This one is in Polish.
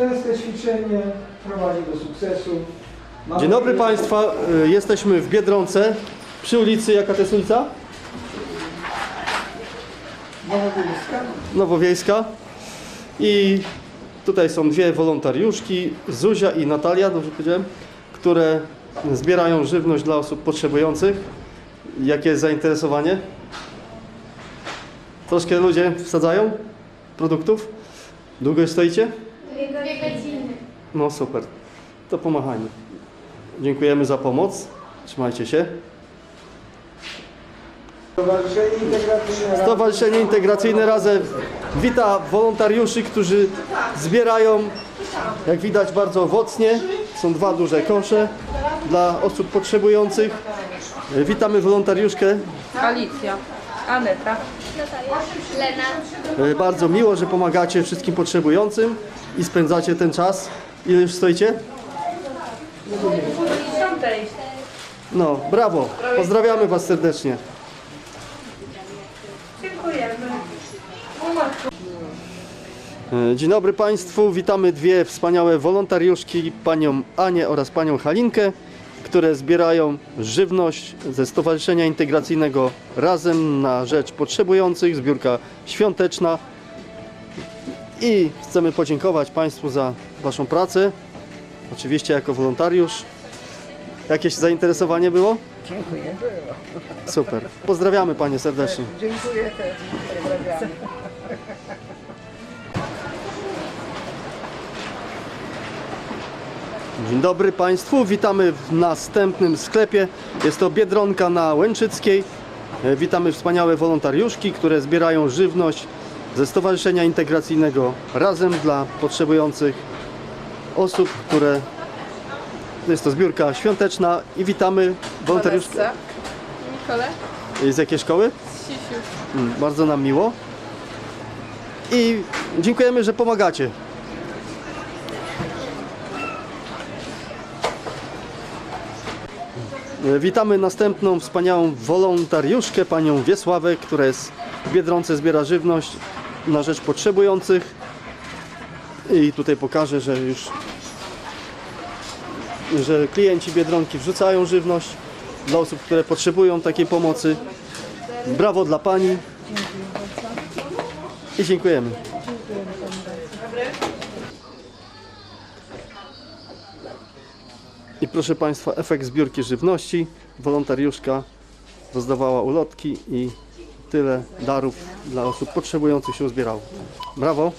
Częste ćwiczenie prowadzi do sukcesu. Mamy Dzień dobry Państwa, y, jesteśmy w Biedronce przy ulicy, jaka to jest ulica? Nowowiejska. Nowowiejska. I tutaj są dwie wolontariuszki, Zuzia i Natalia, dobrze powiedziałem, które zbierają żywność dla osób potrzebujących. Jakie jest zainteresowanie? Troszkę ludzie wsadzają produktów? Długo stoicie? Dwie godziny. No super. To pomachajmy. Dziękujemy za pomoc. Trzymajcie się. Stowarzyszenie Integracyjne. Stowarzyszenie Integracyjne Razem wita wolontariuszy, którzy zbierają, jak widać, bardzo owocnie. Są dwa duże kosze dla osób potrzebujących. Witamy wolontariuszkę. Alicja, Aneta. Lena. E, Bardzo miło, że pomagacie wszystkim potrzebującym i spędzacie ten czas. Ile już stoicie? No, brawo. Pozdrawiamy Was serdecznie. Dziękujemy. E, Dzień dobry Państwu, witamy dwie wspaniałe wolontariuszki, panią Anię oraz panią Halinkę, które zbierają żywność ze Stowarzyszenia Integracyjnego Razem na rzecz potrzebujących, zbiórka świąteczna. I chcemy podziękować Państwu za Waszą pracę, oczywiście jako wolontariusz. Jakieś zainteresowanie było? Dziękuję. Super. Pozdrawiamy Panie serdecznie. Dziękuję też. Pozdrawiam. Dzień dobry Państwu, witamy w następnym sklepie. Jest to Biedronka na Łęczyckiej. E, Witamy wspaniałe wolontariuszki, które zbierają żywność ze Stowarzyszenia Integracyjnego Razem dla potrzebujących osób, które... Jest to zbiórka świąteczna i witamy wolontariuszkę. Nikole. Z jakiej szkoły? Sisiu. Mm, Bardzo nam miło. I dziękujemy, że pomagacie. Witamy następną wspaniałą wolontariuszkę, panią Wiesławę, która jest w Biedronce, zbiera żywność na rzecz potrzebujących. I tutaj pokażę, że już że klienci Biedronki wrzucają żywność dla osób, które potrzebują takiej pomocy. Brawo dla Pani. I dziękujemy. I proszę Państwa, efekt zbiórki żywności. Wolontariuszka rozdawała ulotki i tyle darów dla osób potrzebujących się uzbierało. Brawo.